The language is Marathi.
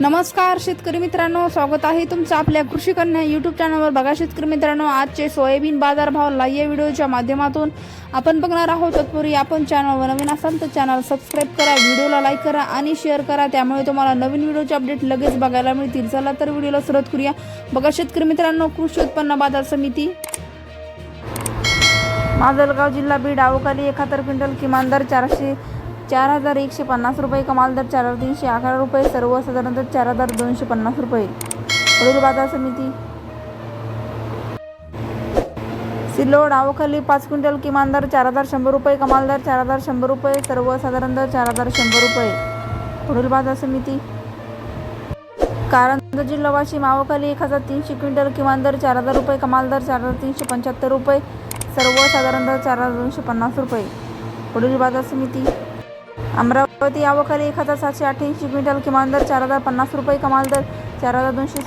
नमस्कार शेतकरी मित्रांनो. स्वागत आहे तुमचं आपल्या कृषी कन्या यूट्यूब चॅनलवर बघा शेतकरी मित्रांनो आजचे सोयाबीन बाजारभाव लाईव्ह व्हिडिओच्या माध्यमातून आपण बघणार आहोत तत्पूर्वी आपण चॅनलवर नवीन असाल तर चॅनल सबस्क्राईब करा व्हिडिओला लाईक करा आणि शेअर करा. त्यामुळे तुम्हाला नवीन व्हिडिओचे अपडेट लगेच बघायला मिळतील. चला तर व्हिडिओला सुरुवात करूया. बघा शेतकरी मित्रांनो कृषी उत्पन्न बाजार समिती. माजलगाव जिल्हा बीड आवकाली एकाहत्तर क्विंटल किमान दर चारशे चार हजार एकशे पन्नास रुपये कमाल दर चार हजार तीनशे अकरा रुपये सर्वसाधारण दर चार हजार दोनशे पन्नास रुपये. पुढील बाजार समिती. सिल्लोड आवखाली पाच क्विंटल किमान दर चार हजार शंभर रुपये कमाल दर चार हजार शंभर रुपये सर्वसाधारण दर चार हजार शंभर रुपये. पुढील बाजार समिती. कारंजा जिल्हा वाशिम आवखाली एक हजार तीनशे क्विंटल किमान दर चार हजार रुपये कमाल दर चार हजार तीनशे पंच्याहत्तर रुपये सर्वसाधारण दर चार हजार दोनशे पन्नास रुपये. पुढील बाजार समिती. अमरावती अवकाली एक हजार सातशे अठ्ठ्याऐंशी क्विंटल किमान दर चार हजार पन्नास रुपये कमाल दर चार हजार दोनशे